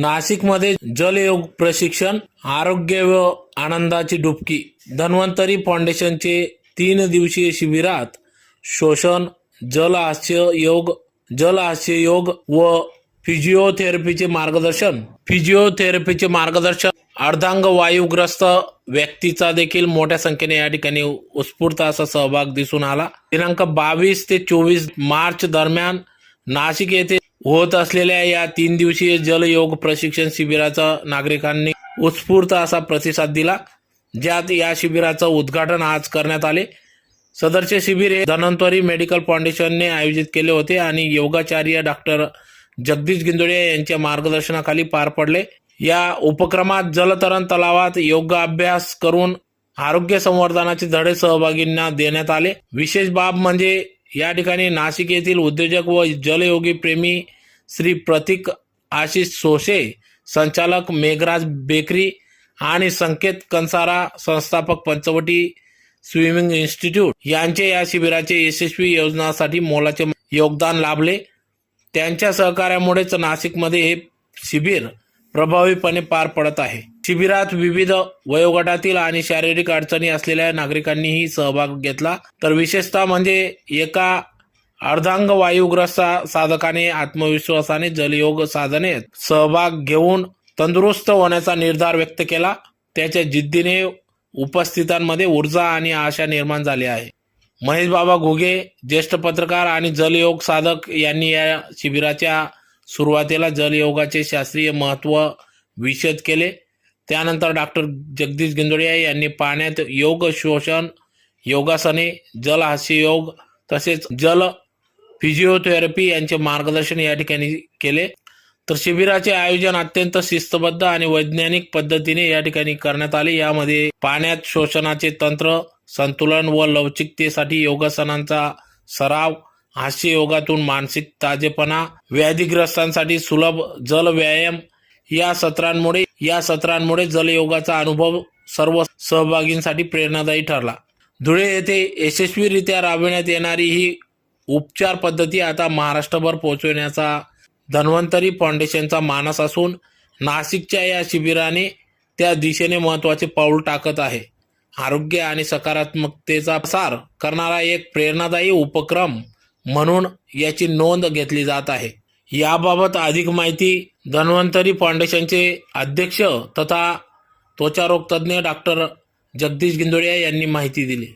नाशिकमध्ये जलयोग प्रशिक्षण आरोग्य व आनंदाची डुबकी. धन्वंतरी फाउंडेशनचे तीन दिवसीय शिबिरात शोषण जलहास्य योग जलहास्य योग व फिजिओथेरपीचे मार्गदर्शन. फिजिओथेरपीचे मार्गदर्शन अर्धांग वायुग्रस्त व्यक्तीचा देखील मोठ्या संख्येने या ठिकाणी उत्स्फूर्त असा सहभाग दिसून आला. दिनांक बावीस ते चोवीस मार्च दरम्यान नाशिक येथे होत असलेल्या या तीन दिवसीय जलयोग प्रशिक्षण शिबिराचा नागरिकांनी उत्स्फूर्त असा प्रतिसाद दिला ज्यात या शिबिराचं उद्घाटन आज करण्यात आले. सदरचे शिबिर हे धन्वंतरी मेडिकल फाउंडेशनने आयोजित केले होते आणि योगाचार्य डॉक्टर जगदीश गिंदोळे यांच्या मार्गदर्शनाखाली पार पडले. या उपक्रमात जलतरण तलावात योगाभ्यास करून आरोग्य संवर्धनाचे धडे सहभागींना देण्यात आले. विशेष बाब म्हणजे या ठिकाणी नाशिक येथील उद्योजक व जलयोगी प्रेमी श्री प्रतीक आशिष सोशे संचालक मेघराज बेकरी आणि संकेत कंसारा संस्थापक पंचवटी स्विमिंग इन्स्टिट्यूट. यांचे या शिबिराचे यशस्वी योजनासाठी मोलाचे योगदान लाभले. त्यांच्या सहकार्यामुळेच नाशिकमध्ये हे शिबिर प्रभावीपणे पार पडत आहे. शिबिरात विविध वयोगटातील आणि शारीरिक अडचणी असलेल्या नागरिकांनीही सहभाग घेतला. तर विशेषतः म्हणजे एका अर्धांग वायुग्रस्त साधकाने आत्मविश्वासाने जलयोग साधनेत सहभाग घेऊन तंदुरुस्त होण्याचा निर्धार व्यक्त केला. त्याच्या जिद्दीने उपस्थितांमध्ये ऊर्जा आणि आशा निर्माण झाली आहे. महेश बाबा घुगे ज्येष्ठ पत्रकार आणि जलयोग साधक यांनी या शिबिराच्या सुरुवातीला जलयोगाचे शास्त्रीय महत्त्व विशद केले. त्यानंतर डॉक्टर जगदीश गिंदोडिया यांनी पाण्यात योग शोषण योगासने जल हास्ययोग तसेच जल फिजिओथेरपी यांचे मार्गदर्शन या ठिकाणी केले. तर शिबिराचे आयोजन अत्यंत शिस्तबद्ध आणि वैज्ञानिक पद्धतीने या ठिकाणी करण्यात आले. यामध्ये पाण्यात शोषणाचे तंत्र संतुलन व लवचिकतेसाठी योगासनांचा सराव हास्य योगातून मानसिक ताजेपणा व्याधीग्रस्तांसाठी सुलभ जल व्यायाम या सत्रांमुळे या सत्रांमुळे जलयोगाचा अनुभव सर्व सहभागींसाठी प्रेरणादायी ठरला. धुळे येथे यशस्वीरित्या राबविण्यात येणारी ही उपचार पद्धती आता महाराष्ट्रभर पोहोचवण्याचा धन्वंतरी फाउंडेशनचा मानस असून नाशिकच्या या शिबिराने त्या दिशेने महत्त्वाचे पाऊल टाकत आहे. आरोग्य आणि सकारात्मकतेचा प्रसार करणारा एक प्रेरणादायी उपक्रम म्हणून याची नोंद घेतली जात आहे. याबाबत अधिक माहिती धन्वंतरी फाउंडेशनचे अध्यक्ष तथा त्वचारोग तज्ज्ञ डॉक्टर जगदीश गिंदोळिया यांनी माहिती दिली.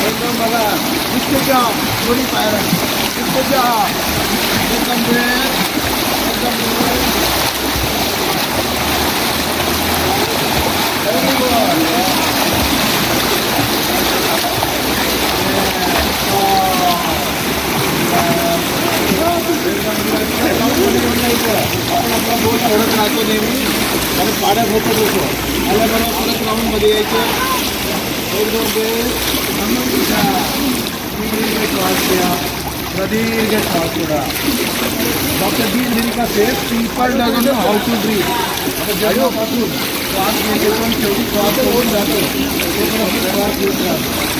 एकदम बघा इतक्याच्या थोडी पायऱ्या इतक्याच्या एकदम वेळ एकदम आपण आपला बोट सोडत राहतो नेहमी आणि पाण्यात होतो तसं आल्याबरोबर परत राहून मध्ये यायचं ಊರ್ಗೋಗಿ ಹನ್ನೊಂದು ದಿವಸ ದೀರ್ಘ ಆಸ್ತಿಯ ಪ್ರದೀರ್ಘ ಠಾಕೂರ ಡಾಕ್ಟರ್ ಬಿ ಲಿಂಕ ಸೇಫ್ ಸಿಂಪಲ್ ಡಾಗನ್ನು ಹೌ ಟು ಡ್ರೀಮ್ ಜಯೋ ಪಾತ್ರ श्वास लेते तो हम चौबीस श्वास हो जाते श्वास लेते हैं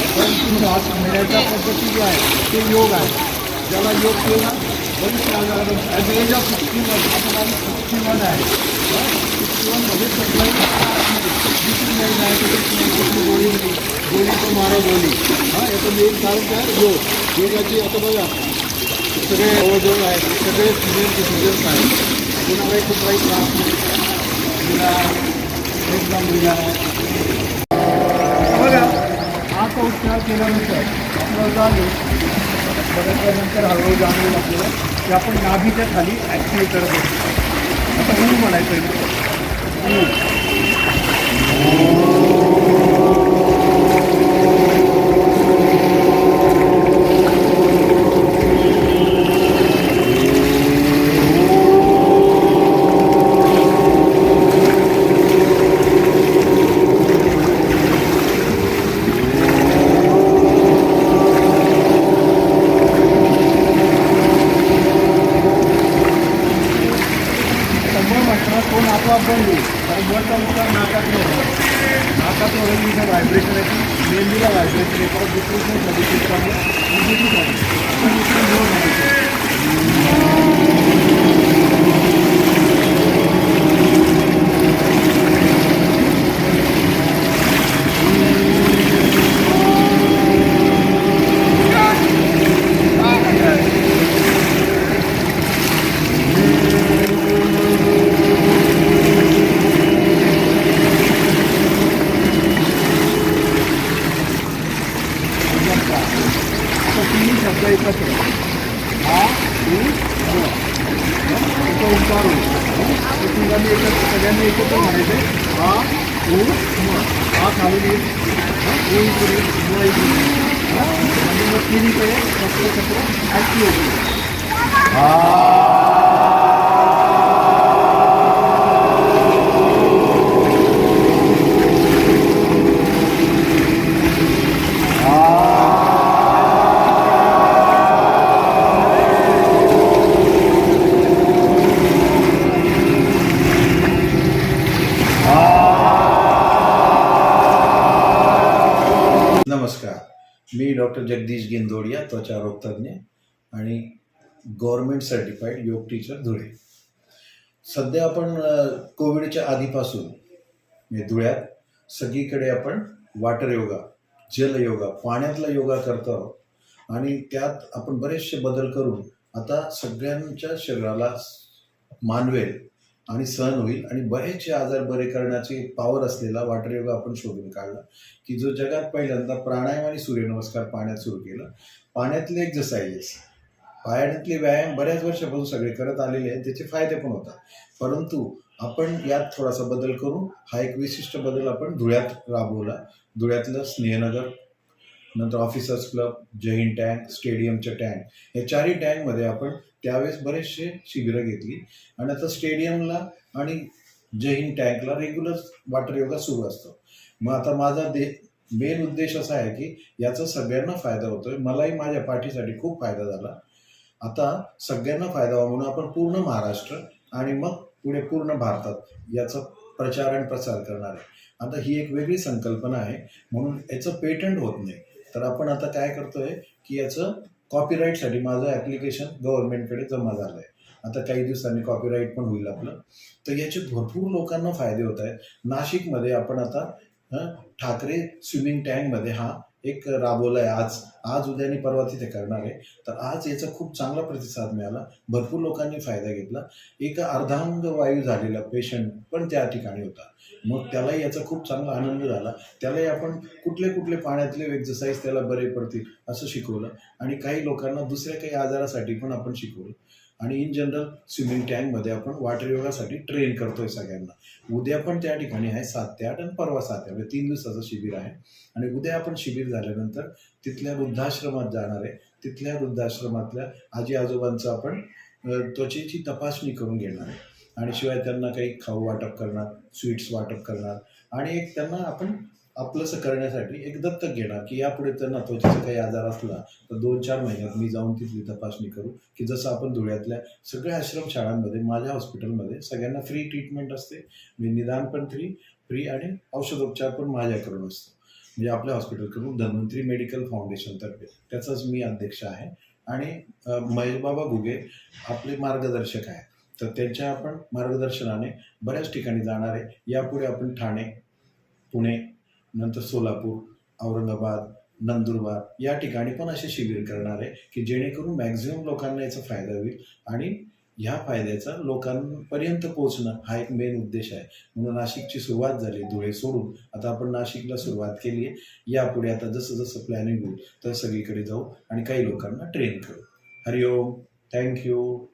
परंतु श्वास मेरा पद्धति क्या है कि योग है ज़्यादा योग किया बड़ी एज ऑफ़ सिक्सटी वन हमारी सिक्सटी वन है किंवा वनमध्ये गोळी गोळी तो गोळी हां याचं मेन कारण काय योग योगाची आता बघा सगळे जवळजवळ आहेत सगळे आहेत कुणालाही कुठलाही त्रास नाही बघा हा उपचार केल्यानंतर आपल्याला जाणून बघितल्यानंतर हळूहळू जाणवेल आपल्याला की आपण नाभीच्या खाली ॲक्टिव्ह करत असतो आता म्हणून म्हणायचं आहे होईल कारण बलचा नुकसान नाकातलं होतं नाकातलं होईल इथं व्हायब्रेशन आहे मेंदूला व्हायब्रेशन आहे परत दुसरी मध्ये सिस्टमला आता दुसरी हा उ म त्याचा उच्चार होईल हं? ते तिघांनी एकत्र सगळ्यांनी एकत्र म्हणायचे हा उ म हा खाली येईल हं? उ इकडे येईल, म इकडे येईल. हं? आणि मग तिन्हीकडे चक्र चक्र आणखी होती नमस्कार मी डॉक्टर जगदीश गिंदोडिया त्वचा रोगतज्ञ आणि government certified yoga teacher Dhule. सध्या आपण कोविडच्या आधीपासून म्हणजे धुळ्यात सगळीकडे आपण वाटर योगा जलयोगा पाण्यातला योगा करतो आहोत. आणि त्यात आपण बरेचसे बदल करून आता सगळ्यांच्या शरीराला मानवेल. आणि सहन होईल. आणि बरेचसे आजार बरे करण्याची पॉवर असलेला वॉटर आपण शोधून काढला की जो जगात पहिल्यांदा प्राणायाम आणि सूर्यनमस्कार पाण्यात सुरू केला. पाण्यातले एक्झरसाइजेस पाण्यातले व्यायाम बऱ्याच वर्षापासून सगळे करत आलेले आहेत त्याचे फायदे पण होतात. परंतु आपण यात थोडासा बदल करून हा एक विशिष्ट बदल आपण धुळ्यात राबवला. धुळ्यातलं स्नेहनगर नंतर ऑफिसर्स क्लब जैन टँक स्टेडियमच्या टँक. या चारही टँकमध्ये आपण त्यावेळेस बरेचसे शिबिरं घेतली. आणि आता स्टेडियमला आणि जैन टँकला रेग्युलर वॉटर योगा सुरू असतो. मग आता माझा दे मेन उद्देश असा आहे की याचा सगळ्यांना फायदा होतोय. मलाही माझ्या पाठीसाठी खूप फायदा झाला. आता सगळ्यांना फायदा व्हावा म्हणून आपण पूर्ण महाराष्ट्र आणि मग पुढे पूर्ण भारतात याचा प्रचार आणि प्रसार करणार आहे. आता ही एक वेगळी संकल्पना आहे. म्हणून याचं पेटंट होत नाही. तर आपण आता काय करतोय की याचं कॉपीराईटसाठी माझं ॲप्लिकेशन गव्हर्नमेंटकडे जमा झालं आहे आता काही दिवसांनी कॉपीराईट पण होईल आपलं. तर याचे भरपूर लोकांना फायदे होत आहेत. नाशिकमध्ये आपण आता हं, ठाकरे स्विमिंग टँकमध्ये हा एक राबवला आहे आज आज उद्या आणि परवा तिथे करणार आहे. तर आज याचा खूप चांगला प्रतिसाद मिळाला. भरपूर लोकांनी फायदा घेतला. एक अर्धांग वायू झालेला पेशंट पण त्या ठिकाणी होता. मग त्यालाही याचा खूप चांगला आनंद झाला. त्यालाही आपण कुठले कुठले पाण्यातले एक्झरसाईज त्याला बरे पडतील असं शिकवलं. आणि काही लोकांना दुसऱ्या काही आजारासाठी पण आपण शिकवलं. आणि इन जनरल स्विमिंग टँकमध्ये आपण वॉटर योगासाठी ट्रेन करतोय सगळ्यांना. उद्या पण त्या ठिकाणी आहे सात ते आठ आणि परवा सात ते आठ म्हणजे तीन दिवसाचं शिबिर आहे. आणि उद्या आपण शिबिर झाल्यानंतर तिथल्या वृद्धाश्रमात जाणार आहे. तिथल्या वृद्धाश्रमातल्या आजी आजोबांचं आपण त्वचेची तपासणी करून घेणार आहे. आणि शिवाय त्यांना काही खाऊ वाटप करणार स्वीट्स वाटप करणार. आणि एक त्यांना आपण आपलंसं करण्यासाठी एक दत्तक घेणार की यापुढे त्यांना त्वचेचा काही आजार असला तर दोन चार महिन्यात मी जाऊन तिथली तपासणी करू की जसं आपण धुळ्यातल्या सगळ्या आश्रमशाळांमध्ये माझ्या हॉस्पिटलमध्ये सगळ्यांना फ्री ट्रीटमेंट असते. मी निदान पण फ्री फ्री आणि औषधोपचार पण माझ्याकडून असतो. म्हणजे आपल्या हॉस्पिटलकडून धन्वंतरी मेडिकल फाउंडेशनतर्फे त्याचाच मी अध्यक्ष आहे. आणि महेशबाबा घुगे आपले मार्गदर्शक आहे तर त्यांच्या आपण मार्गदर्शनाने बऱ्याच ठिकाणी जाणार आहे. यापुढे आपण ठाणे पुणे नंतर सोलापूर औरंगाबाद नंदुरबार या ठिकाणी पण असे शिबिर करणार आहे की जेणेकरून मॅक्झिमम लोकांना याचा फायदा होईल आणि ह्या फायद्याचा लोकांपर्यंत पोहोचणं हा एक मेन उद्देश आहे. म्हणून नाशिकची सुरुवात झाली धुळे सोडून. आता आपण नाशिकला सुरुवात केली आहे. यापुढे आता जसं जसं प्लॅनिंग होईल तर सगळीकडे जाऊ आणि काही लोकांना ट्रेन करू. हरिओम. थँक्यू